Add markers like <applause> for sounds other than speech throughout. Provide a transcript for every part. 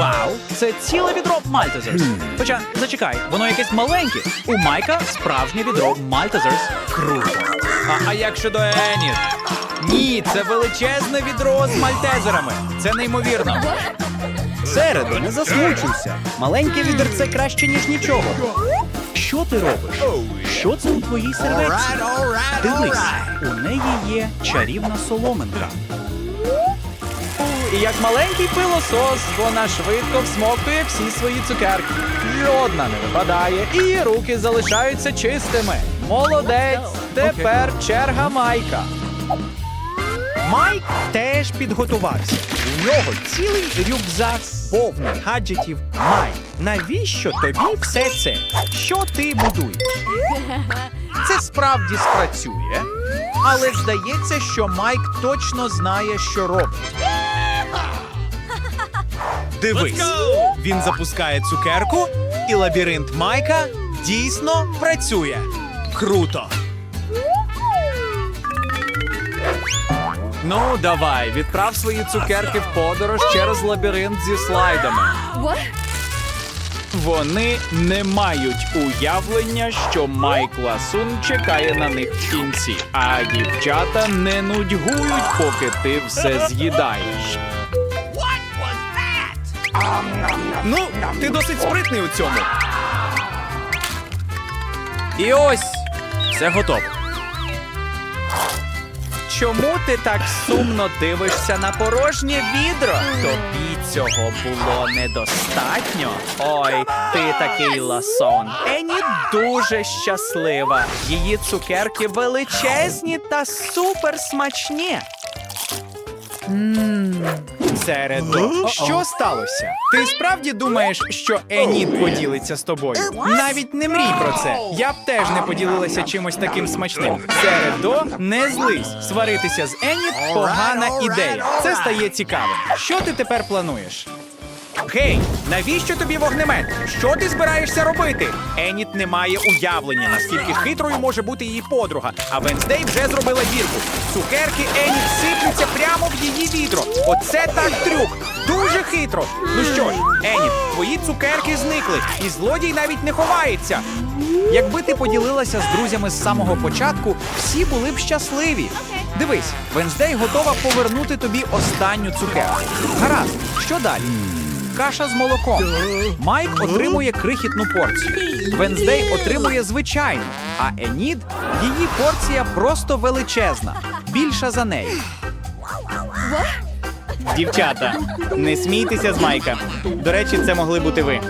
Вау, це ціле відро Мальтезерс. Хоча, зачекай, воно якесь маленьке. У Майка справжнє відро Мальтезерс. Круто. А, а як щодо Еніт? Ні, це величезне відро з мальтезерами. Це неймовірно. Середо, не засмучуйся. Маленьке відерце краще, ніж нічого. Що ти робиш? Що це у твоїй серветці? Дивись, у неї є чарівна соломинка. І як маленький пилосос, вона швидко всмоктує всі свої цукерки. Жодна не випадає, і руки залишаються чистими. Молодець! Тепер черга Майка. Майк теж підготувався. У нього цілий рюкзак повний гаджетів. Майк, навіщо тобі все це? Що ти будуєш? <laughs> Це справді спрацює, але здається, що Майк точно знає, що робить. Дивись, він запускає цукерку, і лабіринт Майка дійсно працює. Круто. Ну, давай, відправ свої цукерки в подорож через лабіринт зі слайдами. Вони не мають уявлення, що Майк Ласун чекає на них в кінці, а дівчата не нудьгують, поки ти все з'їдаєш. Ну, ти досить спритний у цьому. І ось все готово. Чому ти так сумно дивишся на порожнє відро? Тобі цього було недостатньо. Ой, ти такий ласон. Ені дуже щаслива. Її цукерки величезні та суперсмачні. Середо, що сталося? Ти справді думаєш, що Еніт поділиться з тобою? Навіть не мрій про це. Я б теж не поділилася чимось таким смачним. Середо, не злись. Сваритися з Еніт погана ідея. Це стає цікавим. Що ти тепер плануєш? Гей, навіщо тобі вогнемет? Що ти збираєшся робити? Еніт не має уявлення, наскільки хитрою може бути її подруга. А Венздей вже зробила дірку. Цукерки Еніт сиплються прямо в її відро. Оце так трюк. Дуже хитро. Ну що ж, Еніт, твої цукерки зникли, і злодій навіть не ховається. Якби ти поділилася з друзями з самого початку, всі були б щасливі. Дивись, Венздей готова повернути тобі останню цукерку. Гаразд, що далі? Каша з молоком. Майк отримує крихітну порцію. Венздей отримує звичайну, а Енід її порція просто величезна, більша за неї. Дівчата, не смійтеся з Майка. До речі, це могли бути ви.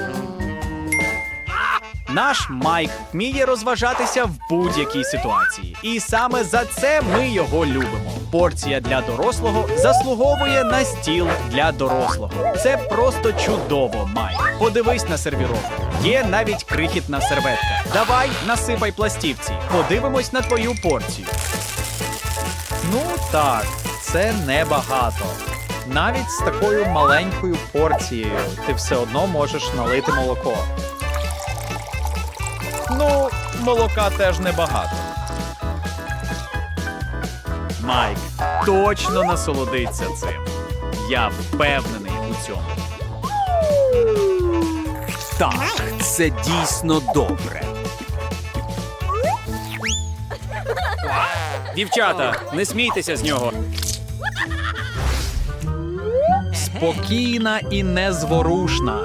Наш Майк вміє розважатися в будь-якій ситуації, і саме за це ми його любимо. Порція для дорослого заслуговує на стіл для дорослого. Це просто чудово, Майк. Подивись на сервіровку. Є навіть крихітна серветка. Давай насипай пластівці. Подивимось на твою порцію. Ну так, це небагато. Навіть з такою маленькою порцією ти все одно можеш налити молоко. Ну, молока теж небагато. Майк точно насолодиться цим. Я впевнений у цьому. Так, це дійсно добре. Дівчата, не смійтеся з нього. Спокійна і незворушна.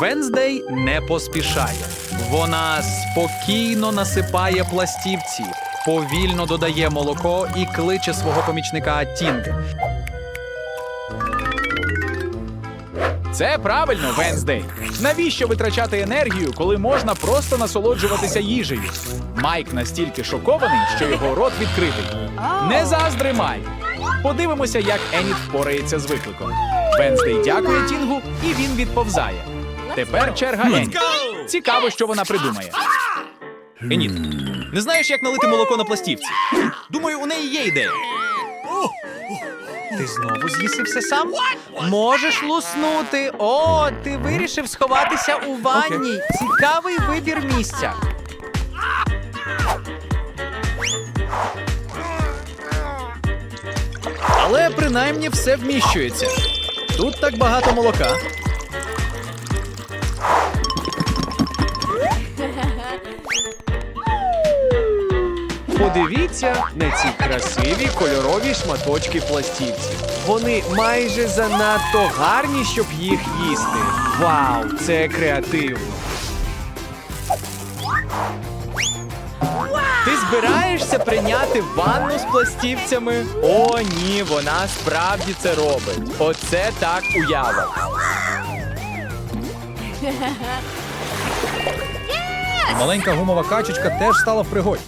Венздей не поспішає. Вона спокійно насипає пластівці, повільно додає молоко і кличе свого помічника Тінг. Це правильно, Венздей. Навіщо витрачати енергію, коли можна просто насолоджуватися їжею? Майк настільки шокований, що його рот відкритий. Не заздри, Майк. Подивимося, як Еніт впорається з викликом. Венздей дякує Тінгу, і він відповзає. Тепер черга Еніт. Цікаво, що вона придумає. Еніт, не знаєш, як налити молоко на пластівці? Думаю, у неї є ідея. Ти знову з'їси все сам? Можеш луснути. О, ти вирішив сховатися у ванні. Цікавий вибір місця. Але принаймні все вміщується. Тут так багато молока. Подивіться на ці красиві кольорові шматочки пластівців. Вони майже занадто гарні, щоб їх їсти. Вау, це креативно. Ти збираєшся прийняти ванну з пластівцями? О, ні, вона справді це робить. Оце так уява. Маленька гумова качечка теж стала в пригоді.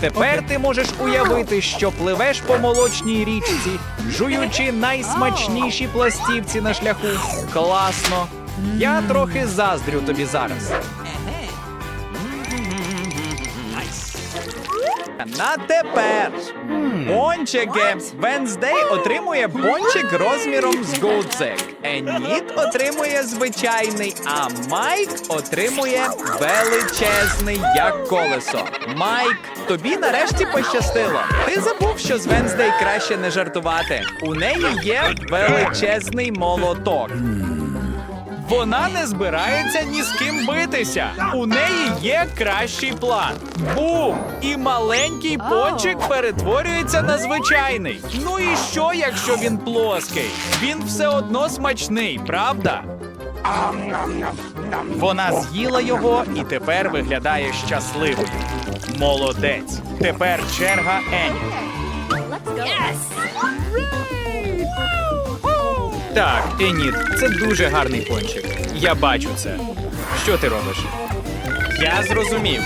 Тепер ти можеш уявити, що пливеш по молочній річці, жуючи найсмачніші пластівці на шляху. Класно. Я трохи заздрю тобі зараз. На тепер. Пончики. Венздей отримує пончик розміром з Голдзек. Еніт отримує звичайний, а Майк отримує величезний, як колесо. Майк, тобі нарешті пощастило. Ти забув, що з Венздей краще не жартувати. У неї є величезний молоток. Вона не збирається ні з ким битися. У неї є кращий план. Бум! І маленький пончик перетворюється на звичайний. Ну і що, якщо він плоский? Він все одно смачний, правда? Вона з'їла його і тепер виглядає щасливою. Молодець. Тепер черга Ені. Так, Еніт, це дуже гарний пончик. Я бачу це. Що ти робиш? Я зрозумів.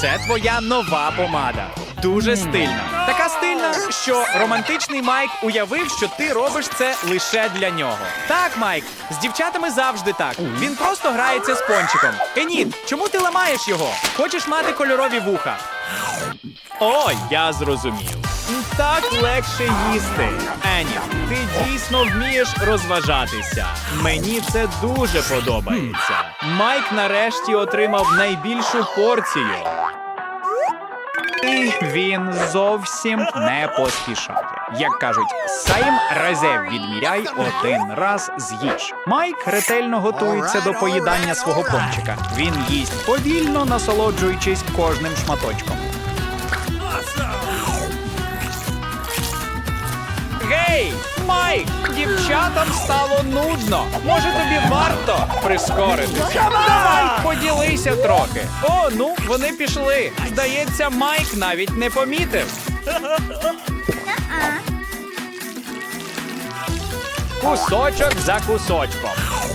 Це твоя нова помада. Дуже стильна. Така стильна, що романтичний Майк уявив, що ти робиш це лише для нього. Так, Майк, з дівчатами завжди так. Він просто грається з пончиком. Еніт, чому ти ламаєш його? Хочеш мати кольорові вуха? О, я зрозумів. Так легше їсти. Ені, ти дійсно вмієш розважатися. Мені це дуже подобається. Майк нарешті отримав найбільшу порцію. І він зовсім не поспішає. Як кажуть, сайм разів відміряй один раз з'їж. Майк ретельно готується до поїдання свого пончика. Він їсть повільно, насолоджуючись кожним шматочком. Гей, Майк! Дівчатам стало нудно. Може тобі варто прискоритися? Давай, поділися трохи. О, ну вони пішли. Здається, Майк навіть не помітив. Кусочок за кусочком,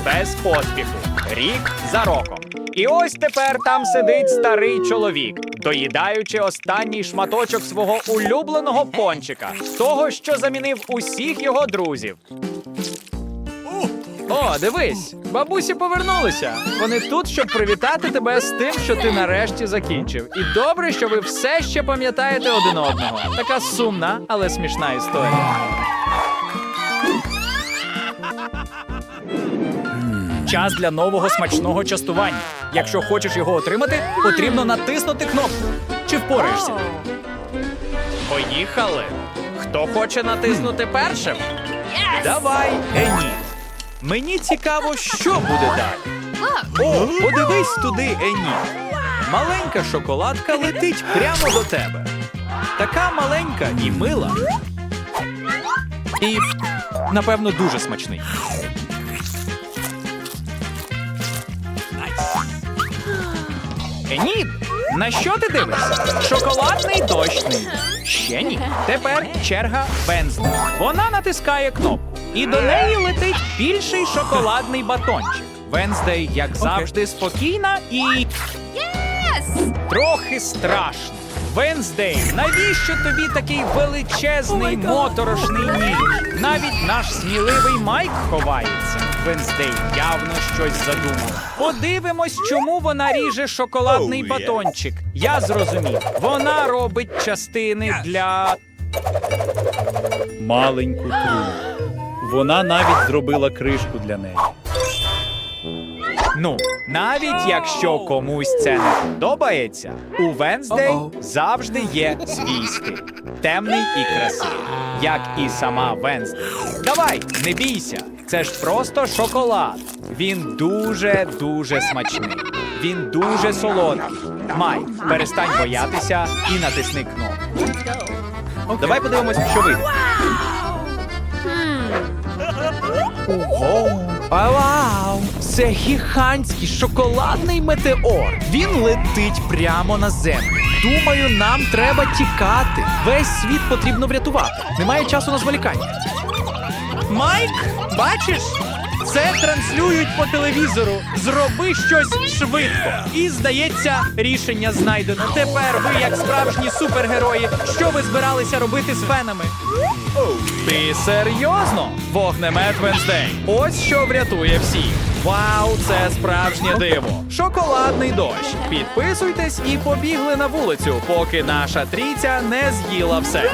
без поспіху, рік за роком. І ось тепер там сидить старий чоловік, доїдаючи останній шматочок свого улюбленого пончика, того, що замінив усіх його друзів. О, дивись, бабусі повернулися. Вони тут, щоб привітати тебе з тим, що ти нарешті закінчив. І добре, що ви все ще пам'ятаєте один одного. Така сумна, але смішна історія. Час для нового смачного частування. Якщо хочеш його отримати, потрібно натиснути кнопку. Чи впораєшся? Поїхали. Хто хоче натиснути першим? Давай, Ені. Мені цікаво, що буде далі. О, подивись туди, Ені. Маленька шоколадка летить прямо до тебе. Така маленька і мила. І, напевно, дуже смачний. Енід, на що ти дивишся? Шоколадний дощний. Ще ні. Тепер черга Вензли. Вона натискає кнопку, і до неї летить більший шоколадний батончик. Венздей, як завжди, спокійна і трохи страшно. Венздей, навіщо тобі такий величезний моторошний ніж? Навіть наш сміливий Майк ховається. Венздей явно щось задумав. Подивимось, чому вона ріже шоколадний батончик. Я зрозумів. Вона робить частини для маленьку трубу. Вона навіть зробила кришку для неї. Ну, навіть якщо комусь це не подобається, у Венздей завжди є свій стиль. Темний і красивий, як і сама Венздей. Давай, не бійся, це ж просто шоколад. Він дуже дуже смачний. Він дуже солодкий. Майк, перестань боятися і натисни кнопку. Давай подивимось, що вийде. Вау! Це гігантський шоколадний метеор. Він летить прямо на землю. Думаю, нам треба тікати. Весь світ потрібно врятувати. Немає часу на зволікання. Майк, бачиш? Це транслюють по телевізору. Зроби щось швидко. І здається, рішення знайдено. Тепер ви, як справжні супергерої, що ви збиралися робити з фенами? Ти серйозно? Вогнемет Венздей. Ось що врятує всіх. Вау, це справжнє диво. Шоколадний дощ. Підписуйтесь і побігли на вулицю, поки наша трійця не з'їла все.